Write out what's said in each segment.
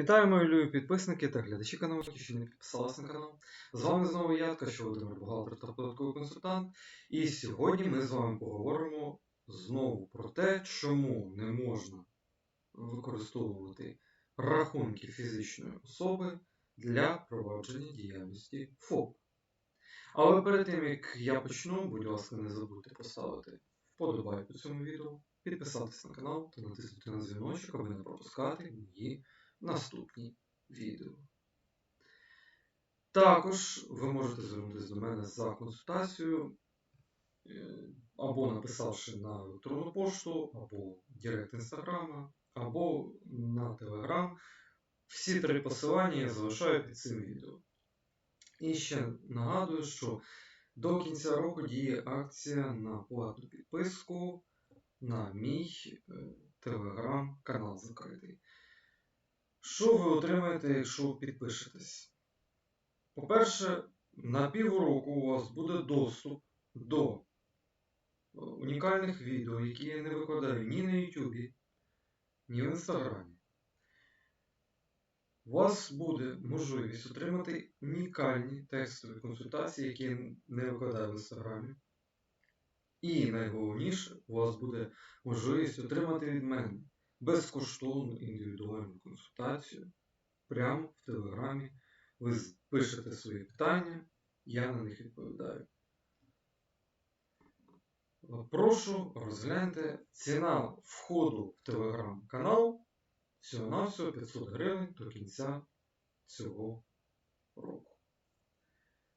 Вітаю, мої любі підписники та глядачі каналу, які ще не підписалися на канал. З вами знову я, Ткачов Володимир Бухгалтер та податковий консультант. І сьогодні ми з вами поговоримо знову про те, чому не можна використовувати рахунки фізичної особи для провадження діяльності ФОП. Але перед тим як я почну, будь ласка, не забудьте поставити вподобайку цьому відео, підписатися на канал та натиснути на дзвіночок, аби не пропускати мої наступні відео. Також ви можете звернутися до мене за консультацією е, або написавши на електронну пошту, або Директ Інстаграма, або на Телеграм. Всі три посилання я залишаю під цим відео. І ще нагадую, що до кінця року діє акція на платну підписку на мій е, телеграм-канал закритий. Що ви отримаєте, якщо підпишетесь? По-перше, на півроку у вас буде доступ до е, унікальних відео, які я не викладаю ні на YouTube, ні в Інстаграмі. У вас буде можливість отримати унікальні текстові консультації, які я не викладаю в Інстаграмі. І найголовніше, у вас буде можливість отримати від мене безкоштовну індивідуальну консультацію прямо в Телеграмі. Ви пишете свої питання, я на них відповідаю. Прошу розгляньте ціна входу в телеграм-канал всього-навсього 500 гривень до кінця цього року.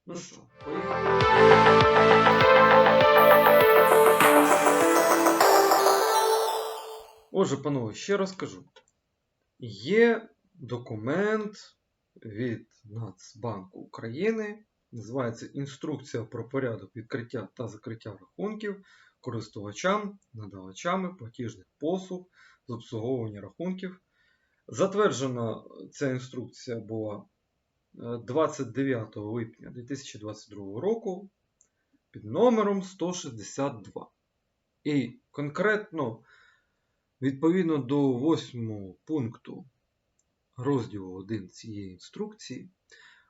Ну що, поїхали. Отже, панове, ще раз кажу. Є документ від Нацбанку України, називається Інструкція про порядок відкриття та закриття рахунків користувачам, надавачами платіжних послуг з обслуговування рахунків. Затверджена ця інструкція була е, 29 липня 2022 року під номером 162. І конкретно Відповідно до 8 пункту розділу 1 цієї інструкції,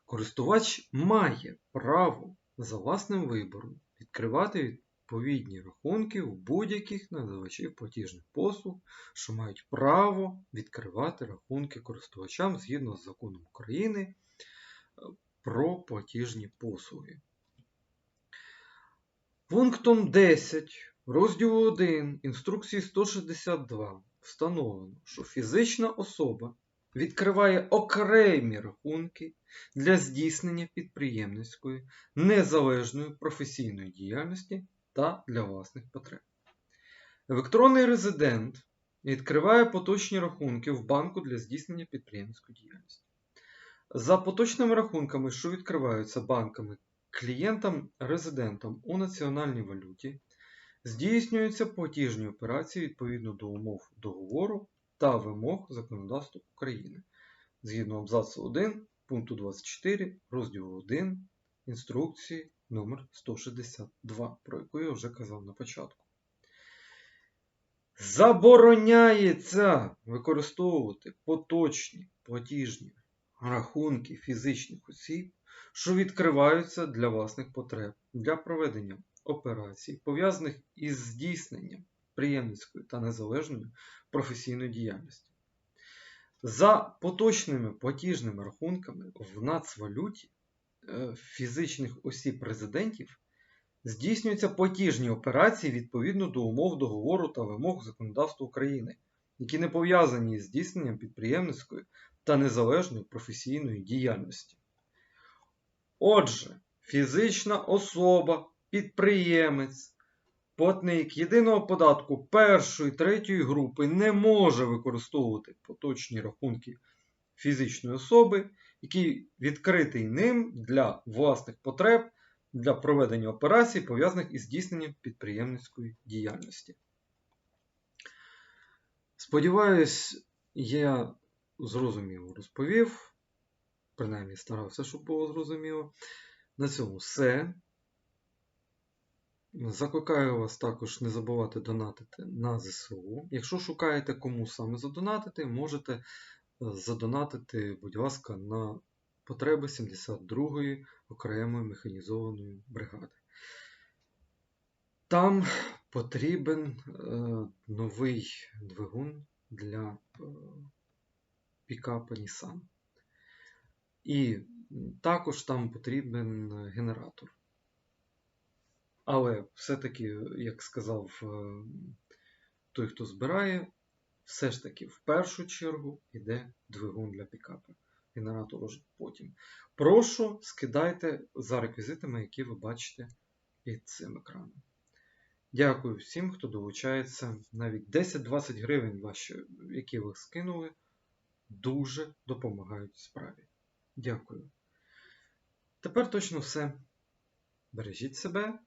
користувач має право за власним вибором відкривати відповідні рахунки у будь-яких надавачів платіжних послуг, що мають право відкривати рахунки користувачам згідно з законом України е, про платіжні послуги. Пунктом 10 розділу 1 інструкції 162 встановлено, що фізична особа відкриває окремі рахунки для здійснення підприємницької, незалежної професійної діяльності та для власних потреб. Електронний резидент відкриває поточні рахунки в банку для здійснення підприємницької діяльності. За поточними рахунками, що відкриваються банками клієнтам-резидентам у національній валюті, здійснюються платіжні операції відповідно до умов договору та вимог законодавства України згідно абзацу 1 пункту 24 розділу 1 інструкції номер 162, про яку я вже казав на початку. Забороняється використовувати поточні платіжні рахунки фізичних осіб, що відкриваються для власних потреб для проведення операцій, пов'язаних із здійсненням приємницької та незалежної професійної діяльності. За поточними платіжними рахунками в нацвалюті е, фізичних осіб резидентів здійснюються платіжні операції відповідно до умов договору та вимог законодавства України, які не пов'язані із здійсненням підприємницької та незалежної професійної діяльності. Отже, фізична особа, підприємець, платник єдиного податку першої третьої групи не може використовувати поточні рахунки фізичної особи, який відкритий ним для власних потреб для проведення операцій, пов'язаних із здійсненням підприємницької діяльності. Сподіваюсь, я зрозуміло розповів. Принаймні старався, щоб було зрозуміло. На цьому все. Закликаю вас також не забувати донатити на ЗСУ. Якщо шукаєте кому саме задонатити, можете задонатити, будь ласка, на потреби 72-ї окремої механізованої бригади. Там потрібен е, новий двигун для е, пікапа Nissan. І також там потрібен генератор. Але все-таки, як сказав е, той, хто збирає, все ж таки в першу чергу йде двигун для пікапа. Генератор уже потім. Прошу, скидайте за реквізитами, які ви бачите під цим екраном. Дякую всім, хто долучається. Навіть 10-20 гривень, ваші, які ви скинули, дуже допомагають справі. Дякую. Тепер точно все. Бережіть себе,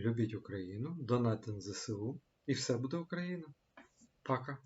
любіть Україну, донайте на ЗСУ і все буде Україна. Пока!